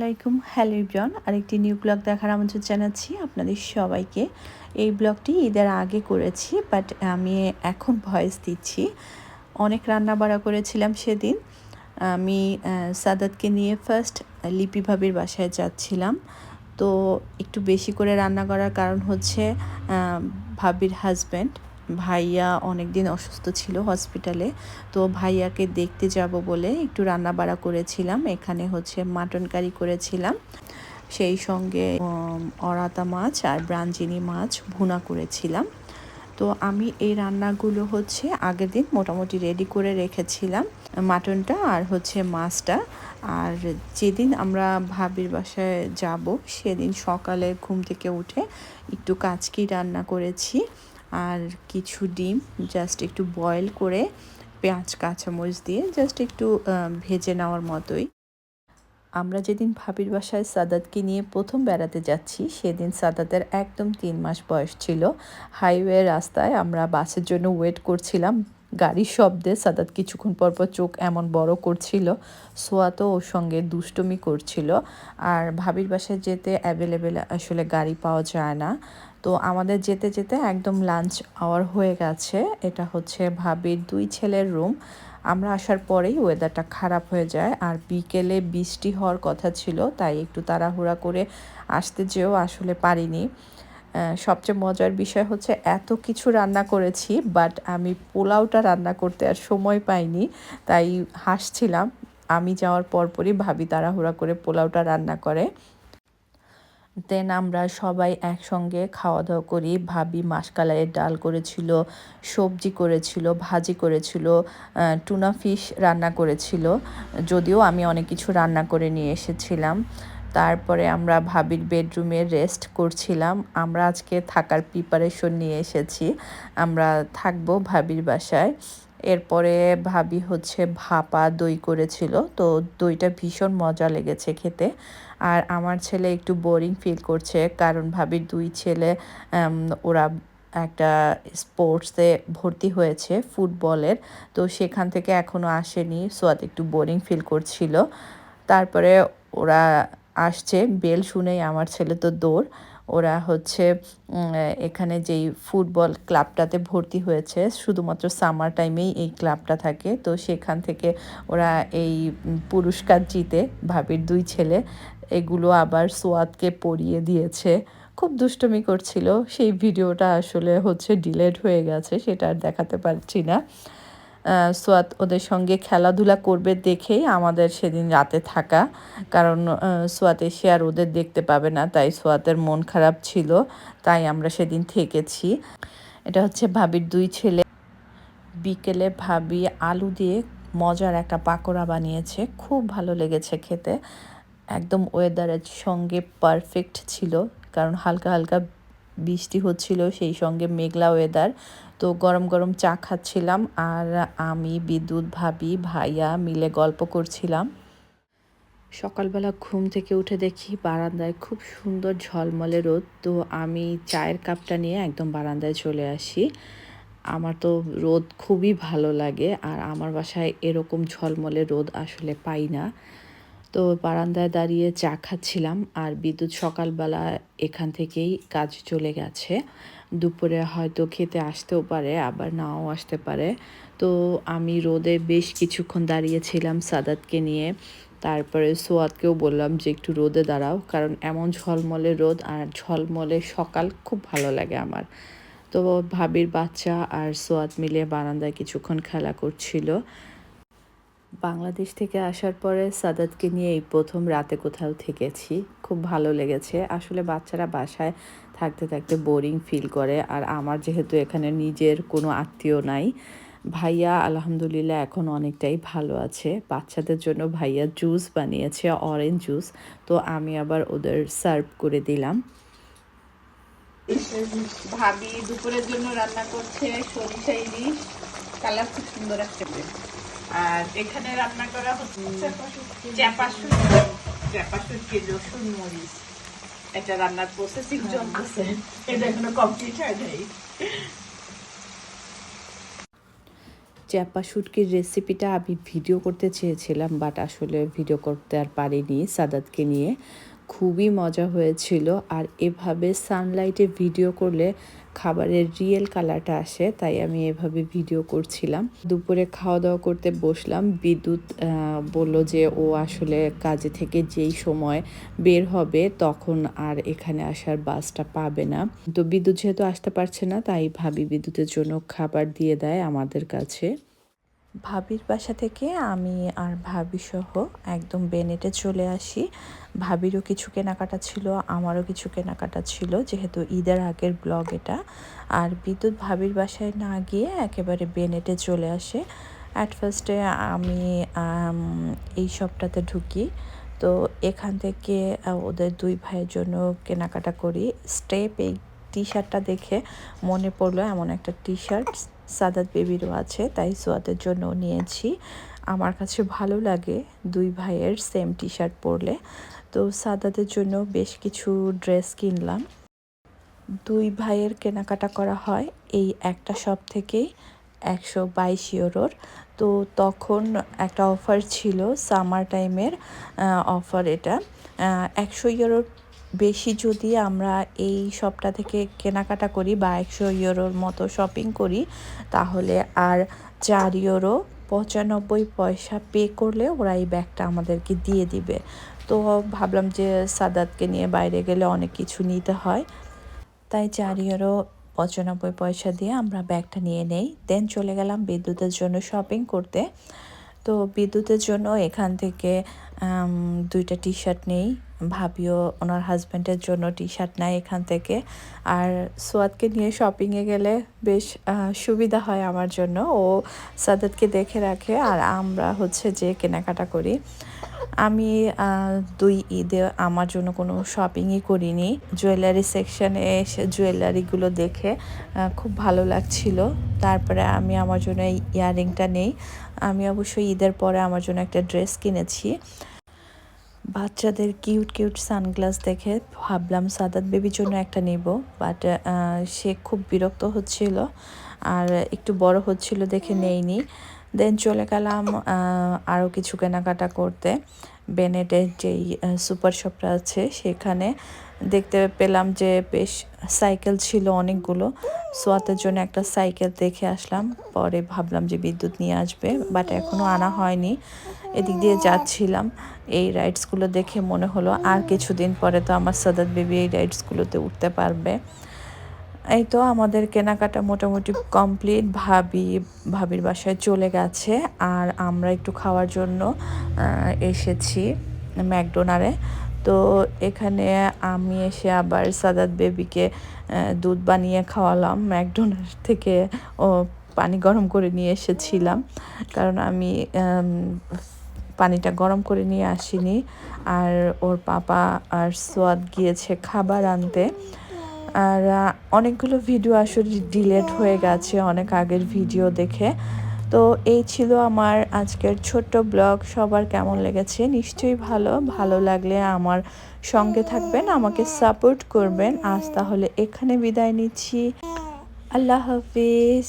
আসসালামু আলাইকুম। হ্যালো ইব্রন আরেকটি নিউ ব্লগ দেখার আমন্ত্রণ জানাচ্ছি আপনাদের সবাইকে। এই ব্লগটি ঈদের আগে করেছি, বাট আমি এখন ভয়েস দিচ্ছি। অনেক রান্না বাড়া করেছিলাম সেদিন। আমি সাদাতকে নিয়ে ফার্স্ট লিপি ভাবির বাসায় যাচ্ছিলাম। তো একটু বেশি করে রান্না করার কারণ হচ্ছে ভাবির হাজব্যান্ড ভাইয়া অনেক দিন অসুস্থ ছিল হসপিটালে, তো ভাইয়াকে দেখতে যাব বলে একটু রান্না বাড়া করেছিলাম, এখানে হচ্ছে মাটন কারি করেছিলাম। সেই সঙ্গে অরাতা মাছ আর ব্রাঞ্জিনি মাছ ভুনা করেছিলাম। তো আমি এই রান্নাগুলো হচ্ছে আগের দিন মোটামুটি রেডি করে রেখেছিলাম, মাটনটা আর হচ্ছে মাছটা। আর যেদিন আমরা ভাবির বাসায় যাব, সেদিন সকালে ঘুম থেকে উঠে একটু কাচকি রান্না করেছি। আর কিছু ডিম জাস্ট একটু বয়েল করে পেঁয়াজ, কাঁচামরিচ দিয়ে জাস্ট একটু ভেজে নেওয়ার মতোই। আমরা যেদিন ভাবির বাসায় সাদাতকে নিয়ে প্রথম বেড়াতে যাচ্ছি, সেদিন সাদাতের একদম তিন মাস বয়স ছিল। হাইওয়ে রাস্তায় আমরা বাসের জন্য ওয়েট করছিলাম। গাড়ির শব্দে সাদাত কিছুক্ষণ পর পর চোখ এমন বড় করছিল সোয়াতো ওর সঙ্গে দুষ্টমি করছিল। আর ভাবির বাসায় যেতে অ্যাভেলেবেল আসলে গাড়ি পাওয়া যায় না। তো আমাদের যেতে যেতে একদম লাঞ্চ আওয়ার হয়ে গেছে। এটা হচ্ছে ভাবির দুই ছেলের রুম আমরা আসার পরেই ওয়েদারটা খারাপ হয়ে যায় আর বিকেলে বৃষ্টি হওয়ার কথা ছিল, তাই একটু তাড়াহুড়া করে আসতে যেও আসলে পারিনি। সবচেয়ে মজার বিষয় হচ্ছে এত কিছু রান্না করেছি বাট আমি পোলাওটা রান্না করতে আর সময় পাইনি, তাই হাসছিলাম। আমি যাওয়ার পরপরই ভাবি তাড়াহুড়া করে পোলাওটা রান্না করে। দেন আমরা সবাই একসঙ্গে খাওয়া দাওয়া করি। ভাবি মাসকালাইয়ের ডাল করেছিল, সবজি করেছিল, ভাজি করেছিল টুনা ফিশ রান্না করেছিল। যদিও আমি অনেক কিছু রান্না করে নিয়ে এসেছিলাম। তারপরে আমরা ভাবির বেডরুমে রেস্ট করছিলাম। আমরা আজকে থাকার প্রিপারেশন নিয়ে এসেছি। আমরা থাকব ভাবির বাসায়। এরপরে ভাবি হচ্ছে ভাপা দই করেছিল, তো দইটা ভীষণ মজা লেগেছে খেতে। আর আমার ছেলে একটু বোরিং ফিল করছে, কারণ ভাবির দুই ছেলে ওরা একটা স্পোর্টসে ভর্তি হয়েছে ফুটবলের তো সেখান থেকে এখনও আসেনি, সোয়াদ একটু বোরিং ফিল করছিল। তারপরে ওরা আসছে, বেল শুনেই আমার ছেলে তো দৌড় ওরা হচ্ছে এখানে যেই ফুটবল ক্লাবটাতে ভর্তি হয়েছে, শুধুমাত্র সামার টাইমেই এই ক্লাবটা থাকে। তো সেখান থেকে ওরা এই পুরস্কার জিতে ভাবির দুই ছেলে, এগুলো আবার সোয়াদকে পরিয়ে দিয়েছে। খুব দুষ্টমি করছিল। সেই ভিডিওটা আসলে হচ্ছে ডিলেট হয়ে গেছে, সেটা আর দেখাতে পারছি না। সোয়াত ওদের সঙ্গে খেলাধুলা করবে দেখেই আমাদের সেদিন রাতে থাকা। কারণ সোয়াত এসে আর ওদের দেখতে পাবে না, তাই সোয়াতের মন খারাপ ছিল, তাই আমরা সেদিন থেকেছি। এটা হচ্ছে ভাবির দুই ছেলে। বিকেলে ভাবি আলু দিয়ে মজার একটা পাকোড়া বানিয়েছে, খুব ভালো লেগেছে খেতে। একদম ওয়েদারের সঙ্গে পারফেক্ট ছিল, কারণ হালকা হালকা বৃষ্টি হচ্ছিল, সেই সঙ্গে মেঘলা ওয়েদার তো গরম গরম চা খাচ্ছিলাম আর আমি, বিদ্যুৎ, ভাবি, ভাইয়া মিলে গল্প করছিলাম। সকালবেলা ঘুম থেকে উঠে দেখি বারান্দায় খুব সুন্দর ঝলমলে রোদ। তো আমি চায়ের কাপটা নিয়ে একদম বারান্দায় চলে আসি। আমার তো রোদ খুবই ভালো লাগে আর আমার বাসায় এরকম ঝলমলে রোদ আসলে পাই না। তো বারান্দায় দাঁড়িয়ে চা খাচ্ছিলাম আর বিদ্যুৎ সকালবেলা এখান থেকেই কাজ চলে গেছে। দুপুরে হয়তো খেতে আসতেও পারে, আবার নাও আসতে পারে। তো আমি রোদে বেশ কিছুক্ষণ দাঁড়িয়েছিলাম সাদাতকে নিয়ে। তারপরে সোয়াদকেও বললাম যে একটু রোদে দাঁড়াও, কারণ এমন ঝলমলে রোদ আর ঝলমলে সকাল খুব ভালো লাগে আমার। তো ভাবির বাচ্চা আর সোয়াদ মিলে বারান্দায় কিছুক্ষণ খেলা করছিল। বাংলাদেশ থেকে আসার পরে সাদাতকে নিয়ে এই প্রথম রাতে কোথাও থেকেছি। খুব ভালো লেগেছে। আসলে বাচ্চারা বাসায় থাকতে থাকতে বোরিং ফিল করে। আর আমার যেহেতু এখানে নিজের কোনো আত্মীয় নাই ভাইয়া আলহামদুলিল্লাহ এখন অনেকটাই ভালো আছে। বাচ্চাদের জন্য ভাইয়া জুস বানিয়েছে অরেঞ্জ জুস তো আমি আবার ওদের সার্ভ করে দিলাম। ভাবি দুপুরের জন্য রান্না করছে সরিষা ইলিশ। কালার খুব সুন্দর একটা আর এখানে রান্না করা হচ্ছে চ্যাপা চ্যাপা শুটকি রসুন মরিচ। এটা রান্নার প্রসেসিং চলতেছে এটা এখনও কমপ্লিট হয় নাই। চ্যাপা শুটকির রেসিপিটা আমি ভিডিও করতে চেয়েছিলাম বাট আসলে ভিডিও করতে আর পারিনি সাদাতকে নিয়ে। খুবই মজা হয়েছিল। আর এভাবে সানলাইটে ভিডিও করলে খাবারের রিয়েল কালারটা আসে, তাই আমি এভাবে ভিডিও করছিলাম। দুপুরে খাওয়া দাওয়া করতে বসলাম। বিদ্যুৎ বলল যে ও আসলে কাজে থেকে যেই সময় বের হবে তখন আর এখানে আসার বাসটা পাবে না। তো বিদ্যুৎ যেহেতু আসতে পারছে না, তাই ভাবি বিদ্যুতের জন্য খাবার দিয়ে দেয় আমাদের কাছে। ভাবির বাসা থেকে আমি আর ভাবি সহ একদম বেনেটে চলে আসি। ভাবিরও কিছু কেনাকাটা ছিল, আমারও কিছু কেনাকাটা ছিল, যেহেতু ঈদের আগের ব্লগ এটা। আর বিদ্যুৎ ভাবির বাসায় না গিয়ে একেবারে বেনেটে চলে আসে। অ্যাট ফার্স্টে আমি এই শপটাতে ঢুকি। তো এখান থেকে ওদের দুই ভাইয়ের জন্য কেনাকাটা করি। স্টেপ এই টি শার্টটা দেখে মনে পড়ল এমন একটা টি শার্ট সাদাত বেবিরও আছে, তাই সোয়াদের জন্য নিয়েছি। আমার কাছে ভালো লাগে দুই ভাইয়ের সেম টি শার্ট পরলে। তো সাদাতের জন্য বেশ কিছু ড্রেস কিনলাম। দুই ভাইয়ের কেনাকাটা করা হয় এই একটা শপ থেকেই একশো বাইশ ইউরোর। তো তখন একটা অফার ছিল সামার টাইমের অফার এটা। একশো ইউরোর বেশি যদি আমরা এই শপটা থেকে কেনাকাটা করি বা একশো ইউরোর মতো শপিং করি, তাহলে আর চার ইউরো পঁচানব্বই পয়সা পে করলে ওরা এই ব্যাগটা আমাদেরকে দিয়ে দিবে। তো ভাবলাম যে সাদাতকে নিয়ে বাইরে গেলে অনেক কিছু নিতে হয়। তাই চার ইউরো পঁচানব্বই পয়সা দিয়ে আমরা ব্যাগটা নিয়ে নেই। দেন চলে গেলাম বিদ্যুতের জন্য শপিং করতে। তো বিদ্যুতের জন্য এখান থেকে দুইটা টি শার্ট নেই। ভাবিও ওনার হাজব্যান্ডের জন্য টি শার্ট নেয় এখান থেকে। আর সোয়াদকে নিয়ে শপিংয়ে গেলে বেশ সুবিধা হয় আমার জন্য। ও সাদাতকে দেখে রাখে আর আমরা হচ্ছে যে কেনাকাটা করি। আমি দুই ঈদে আমার জন্য কোনো শপিংই করিনি। জুয়েলারি সেকশানে এসে জুয়েলারিগুলো দেখে খুব ভালো লাগছিল। তারপরে আমি আমার জন্য এই ইয়াররিংটা নেই। আমি অবশ্যই ঈদের পরে আমার জন্য একটা ড্রেস কিনেছি। বাচ্চাদের কিউট কিউট সানগ্লাস দেখে ভাবলাম সাদাত বেবির জন্য একটা নেব, বাট সে খুব বিরক্ত হচ্ছিল আর একটু বড় হচ্ছিল দেখে নেইনি। দেন চলে গেলাম আরও কিছু কেনাকাটা করতে। বেনেটের যেই সুপার শপটা আছে সেখানে দেখতে পেলাম যে বেশ সাইকেল ছিল অনেকগুলো। সোয়াতের জন্য একটা সাইকেল দেখে আসলাম। পরে ভাবলাম যে বিদ্যুৎ নিয়ে আসবে বাট এখনও আনা হয়নি। এদিক দিয়ে যাচ্ছিলাম। এই রাইডসগুলো দেখে মনে হলো আর কিছুদিন পরে তো আমার সাদাত বেবি এই রাইডসগুলোতে উঠতে পারবে। এই তো আমাদের কেনাকাটা মোটামুটি কমপ্লিট ভাবি, ভাবির বাসায় চলে গেছে আর আমরা একটু খাওয়ার জন্য এসেছি ম্যাকডোনারে। তো এখানে আমি এসে আবার সাদাত বেবিকে দুধ বানিয়ে খাওয়ালাম। ম্যাকডোনার থেকে ও পানি গরম করে নিয়ে এসেছিলাম। কারণ আমি পানিটা গরম করে নিয়ে আসিনি। আর ওর পাপা আর সোয়াদ গিয়েছে খাবার আনতে। আর অনেকগুলো ভিডিও আসলে ডিলেট হয়ে গেছে অনেক আগের ভিডিও দেখে। তো এই ছিল আমার আজকের ছোট্ট ব্লগ। সবার কেমন লেগেছে? নিশ্চয়ই ভালো। ভালো লাগলে আমার সঙ্গে থাকবেন, আমাকে সাপোর্ট করবেন। আজ তাহলে এখানে বিদায় নিচ্ছি। আল্লাহ হাফিজ।